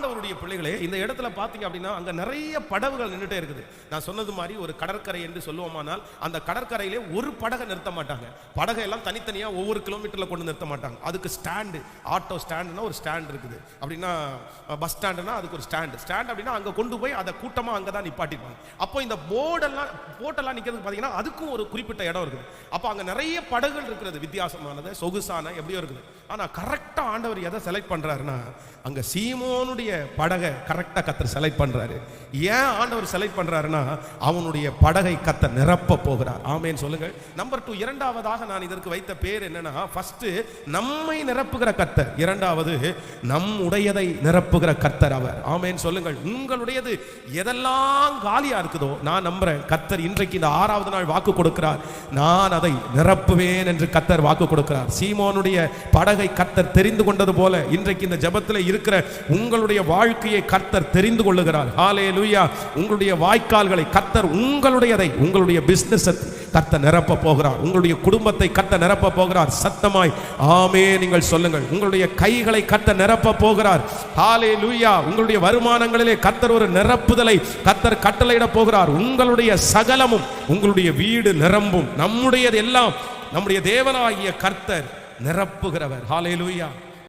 ஆண்டவருடைய பிள்ளைகளே இந்த இடத்துல பார்த்தீங்க அப்படின்னா அங்கே நிறைய படகுகள் நின்றுட்டே இருக்குது. நான் சொன்னது மாதிரி ஒரு கடற்கரை என்று சொல்லுவோமானால் அந்த கடற்கரையிலே ஒரு படகை நிறுத்த மாட்டாங்க. படகை எல்லாம் தனித்தனியாக ஒவ்வொரு கிலோமீட்டரில் கொண்டு நிறுத்த மாட்டாங்க. அதுக்கு ஸ்டாண்டு ஆட்டோ ஸ்டாண்டுனா ஒரு ஸ்டாண்ட் இருக்குது. அப்படின்னா பஸ் ஸ்டாண்டுனா அதுக்கு ஒரு ஸ்டாண்டு ஸ்டாண்ட் அப்படின்னா அங்கே கொண்டு போய் அதை கூட்டமாக அங்கே தான் நிப்பாட்டிப்பாங்க. அப்போ இந்த போர்டெல்லாம் போட்டெல்லாம் நிற்கிறது பார்த்தீங்கன்னா அதுக்கும் ஒரு குறிப்பிட்ட இடம் இருக்குது. அப்போ அங்கே நிறைய படகுகள் இருக்கிறது. வித்தியாசமானது சொகுசான எப்படியோ இருக்குது. ஆனால் கரெக்டாக ஆண்டவர் எதை செலக்ட் பண்றாருன்னா அங்கே சீமோனுடைய அவனுடைய படகை கரெக்டாக கத்தர் செலக்ட் பண்ணுறாரு ஏன் ஆண்டவர் செலக்ட் பண்ணுறாருன்னா அவனுடைய படகை கத்த நிரப்ப போகிறார். ஆமேன்னு சொல்லுங்கள். நம்பர் டூ இரண்டாவதாக நான் இதற்கு வைத்த பேர் என்னன்னா ஃபஸ்ட்டு நம்மை நிரப்புகிற கத்தர். இரண்டாவது நம் உடையதை நிரப்புகிற கத்தர் அவர். ஆமேன்னு சொல்லுங்கள். உங்களுடையது எதெல்லாம் காலியாக இருக்குதோ நான் நம்புறேன். கத்தர் இன்றைக்கு இந்த ஆறாவது நாள் வாக்கு கொடுக்கிறார். நான் அதை நிரப்புவேன் என்று கத்தர் வாக்கு கொடுக்கிறார். சீமோனுடைய படகை கத்தர் தெரிந்து கொண்டது போல இன்றைக்கு இந்த ஜபத்தில் இருக்கிற உங்களுடைய வாழ்க்கையை கர்த்தர் தெரிந்து கொள்ளுகிறார். ஹாலே லூயா உங்களுடைய வாய்க்கால்களை கத்தர் உங்களுடையதை உங்களுடைய பிசினஸ் கத்த நிரப்ப போகிறார். உங்களுடைய குடும்பத்தை கத்த நிரப்ப போகிறார். சத்தமாய் ஆமே நீங்கள் சொல்லுங்கள். உங்களுடைய கைகளை கத்த நிரப்ப போகிறார். ஹாலே லூயா உங்களுடைய வருமானங்களிலே கத்தர் ஒரு நிரப்புதலை கத்தர் கட்டளையிட போகிறார். உங்களுடைய சகலமும் உங்களுடைய வீடு நிரம்பும். நம்முடையது எல்லாம் நம்முடைய தேவனாகிய கர்த்தர் நிரப்புகிறவர். ஹாலே லூயா